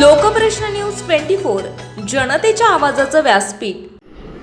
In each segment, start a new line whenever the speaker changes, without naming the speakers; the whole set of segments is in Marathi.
लोकप्रश्न न्यूज ट्वेंटी फोर जनतेच्या आवाजाचं व्यासपीठ.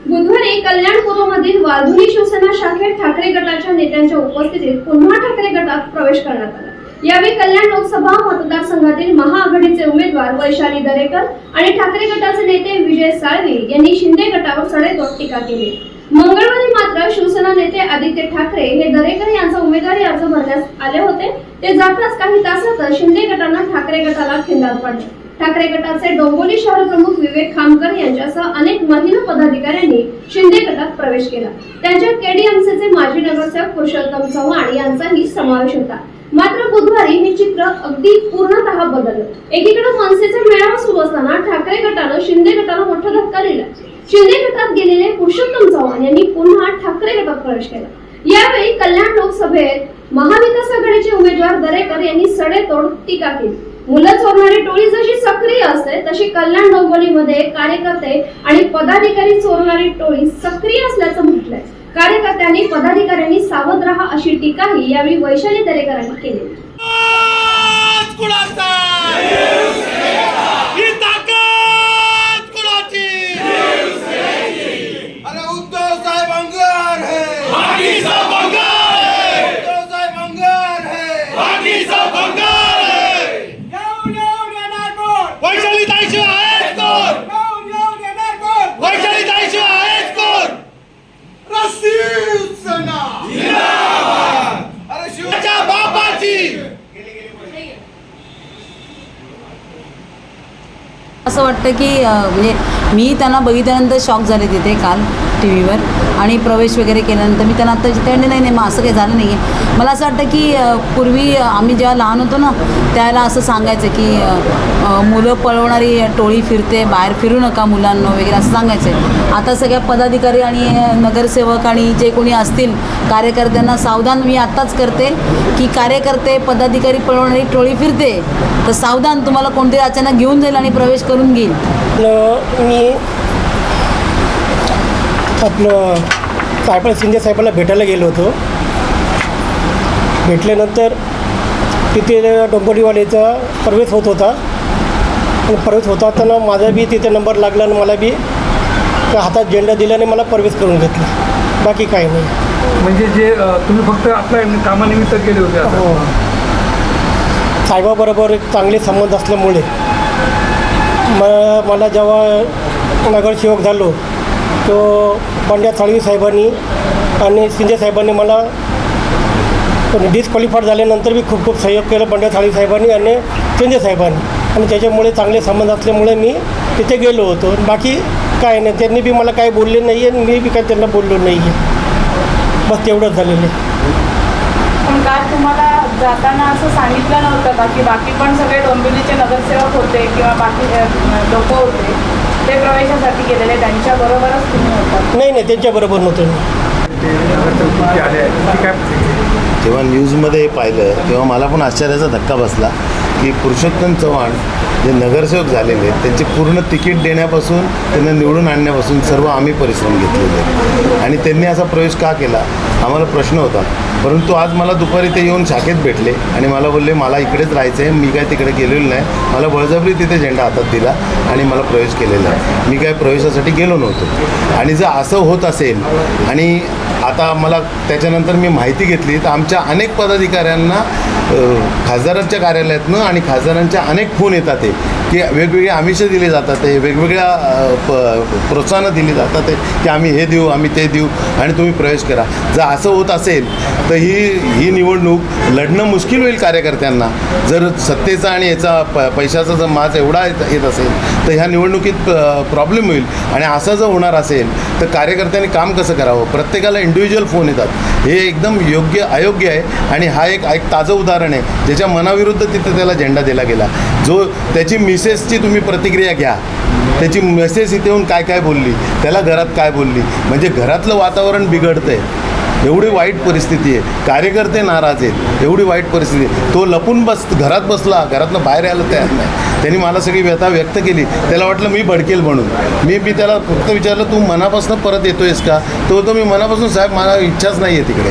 बुधवारी कल्याणपूर्वमधील वालधुरी शिवसेना शाखेत ठाकरे गटाच्या नेत्यांच्या उपस्थितीत पुन्हा ठाकरे गटात प्रवेश करण्यात आला. यावेळी कल्याण लोकसभा मतदारसंघातील महाआघाडीचे उमेदवार वैशाली दरेकर आणि ठाकरे गटाचे नेते विजय साळवी यांनी शिंदे गटावर सडेतोड टीका केली. मंगळवारी मात्र शिवसेना नेते आदित्य ठाकरे हे दरेकर यांचा उमेदवारी अर्ज भरण्यास आले होते. ते जाताच काही तासातच शिंदे गटानं ठाकरे गटाला खिंडार पाडले. ठाकरे गटाचे डोंगोली शहर प्रमुख विवेक खामकर यांच्यासह अनेक महिला पदाधिकाऱ्यांनी शिंदे गटात प्रवेश केला. त्यांच्या केडीएमसीचे माजी नगरसेवक पुरुषोत्तम चव्हाण यांचाही समावेश होता. मात्र बुधवारी हे चित्र अगदी पूर्णतः बदललं. एकीकडे मनसेचा मेळावा सुरू असताना ठाकरे गटानं शिंदे गटाला मोठा धक्का दिला. शिंदे गटात गेलेले पुरुषोत्तम चव्हाण यांनी पुन्हा ठाकरे गटात प्रवेश केला. यावेळी कल्याण लोकसभेत महाविकास आघाडीचे उमेदवार दरेकर यांनी सडेतोड टीका केली. मुलं चोरणारी टोळी जशी सक्रिय असते तशी कल्याण डोंबिवलीमध्ये कार्यकर्ते आणि पदाधिकारी चोरणारी टोळी सक्रिय असल्याचं म्हटलंय. कार्यकर्त्यांनी पदाधिकाऱ्यांनी सावध राहा अशी टीकाही यावेळी वैशाली दरेकरांनी केली.
ताकद कुणाचा ही ताकद कुणाची
अरे उद्धव साहेब अंगार है
बाकीचा बंगाल आहे.
उद्धव साहेब अंगार है
बाकीचा बंगाल आहे.
येऊन येऊन येणार कोण
वैशाली ताईशिवाय आहेच कोण
येऊन येऊन येणार कोण
वैशाली ताईशिवाय आहेच कोण
शिवसेना अरे शिव
त्याच्या बापाची
असं वाटतं की म्हणजे मी त्यांना बघितल्यानंतर शॉक झाले तिथे काल टी व्हीवर आणि प्रवेश वगैरे केल्यानंतर मी त्यांना आत्ता जिथे नाही नाही मग असं काही झालं नाही आहे मला असं वाटतं की पूर्वी आम्ही जेव्हा लहान होतो ना त्यावेळेला असं सांगायचं की मुलं पळवणारी टोळी फिरते बाहेर फिरू नका मुलांना वगैरे असं सांगायचं. आता सगळ्या पदाधिकारी आणि नगरसेवक आणि जे कोणी असतील कार्यकर्त्यांना सावधान मी आत्ताच करते की कार्यकर्ते पदाधिकारी पळवणारी टोळी फिरते तर सावधान तुम्हाला कोणतरी अचानक घेऊन जाईल आणि प्रवेश करून घेईल
आपलं मी आपलं साहेब शिंदे साहेबांना भेटायला गेलो होतो. भेटल्यानंतर तिथे डोंबिवलीवालेचा प्रवेश होत होता. आणि प्रवेश होत असताना माझा बी तिथे नंबर लागला आणि मला बी त्या हातात झेंडा दिल्याने मला प्रवेश करून घेतला. बाकी काही नाही.
म्हणजे जे तुम्ही फक्त आपल्या कामानिमित्त गेले होते आता.
हो. साहेबाबरोबर एक चांगले संबंध असल्यामुळे म मला जेव्हा नगरसेवक झालो तो पंड्या साळवी साहेबांनी आणि शिंदे साहेबांनी मला डिस्क्वालिफाईड झाल्यानंतर मी खूप खूप सहयोग केलं पंड्या साळवी साहेबांनी आणि शिंदे साहेबांनी. आणि त्याच्यामुळे चांगले संबंध असल्यामुळे मी तिथे गेलो होतो. बाकी काय नाही त्यांनी बी मला काही बोलले नाही आहे आणि मी बी काही त्यांना बोललो नाही आहे बस तेवढंच झालेलं आहे.
जाताना असं सांगितलं नव्हतं का की बाकी पण सगळे डोंबिवलीचे नगरसेवक होते किंवा बाकी लोक होते ते प्रवेशासाठी गेलेले त्यांच्या बरोबरच तुम्ही होतात
नाही नाही त्यांच्याबरोबर नव्हतं मी.
जेव्हा न्यूजमध्ये हे पाहिलं तेव्हा मला पण आश्चर्याचा धक्का बसला. की पुरुषोत्तम चव्हाण जे नगरसेवक झालेले आहेत त्यांचे पूर्ण तिकीट देण्यापासून त्यांना निवडून आणण्यापासून सर्व आम्ही परिश्रम घेतलेले आहेत. आणि त्यांनी असा प्रवेश का केला? आम्हाला प्रश्न होता. परंतु आज मला दुपारी ते येऊन शाखेत भेटले आणि मला बोलले मला इकडेच राहायचं आहे मी काय तिकडे गेलेलो नाही. मला बळजबरी तिथे झेंडा हातात दिला आणि मला प्रवेश केलेला आहे. मी काय प्रवेशासाठी गेलो नव्हतो. आणि जर असं होत असेल आणि आता मला त्याच्यानंतर मी माहिती घेतली तर आमच्या अनेक पदाधिकाऱ्यांना खासदारांच्या कार्यालयातनं आणि खासदारांच्या अनेक फोन येतात ते की वेगवेगळे आमिषं दिले जातात ते वेगवेगळ्या प प्रोत्साहनं दिली जातात ते की आम्ही हे देऊ आम्ही ते देऊ आणि तुम्ही प्रवेश करा. जर असं होत असेल तर ही ही निवडणूक लढणं मुश्किल होईल कार्यकर्त्यांना. जर सत्तेचा आणि याचा प पैशाचा जर माज एवढा येत येत असेल तर ह्या निवडणुकीत प्रॉब्लेम होईल. आणि असं जर होणार असेल तर कार्यकर्त्यांनी काम कसं करावं? प्रत्येकाला इंडिव्हिज्युअल फोन येतात. हे एकदम योग्य अयोग्य आहे आणि हा एक एक ताजं उदाहरण आहे. ज्याच्या मनाविरुद्ध तिथे त्याला झेंडा दिला गेला. जो त्याची मिसेसची तुम्ही प्रतिक्रिया घ्या. त्याची मेसेज इथे येऊन काय काय बोलली? त्याला घरात काय बोलली? म्हणजे घरातलं वातावरण बिघडतं आहे एवढी वाईट परिस्थिती आहे. कार्यकर्ते नाराज आहेत. एवढी वाईट परिस्थिती आहे. तो लपून बस घरात बसला. घरातनं बाहेर यायला तयार नाही. त्यांनी मला सगळी व्यथा व्यक्त केली. त्याला वाटलं मी भडकेल म्हणून. मी मी त्याला फक्त विचारलं तू मनापासून परत येतोयस का? तो तो मी मनापासून साहेब मला इच्छाच नाही आहे तिकडे.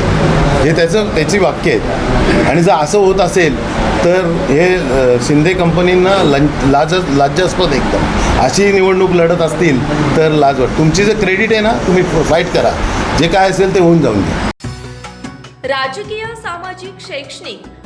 हे त्याचं त्याची वाक्य आहेत. आणि जर असं होत असेल तर हे शिंदे कंपनींना लंच लाज लाज्यास्पद एकदम. अशी निवडणूक लढत असतील तर लाज वाट. तुमची जर क्रेडिट आहे ना तुम्ही फाईट करा. जे काय असेल ते होऊन जाऊन द्या
राजकीय सामाजिक शैक्षणिक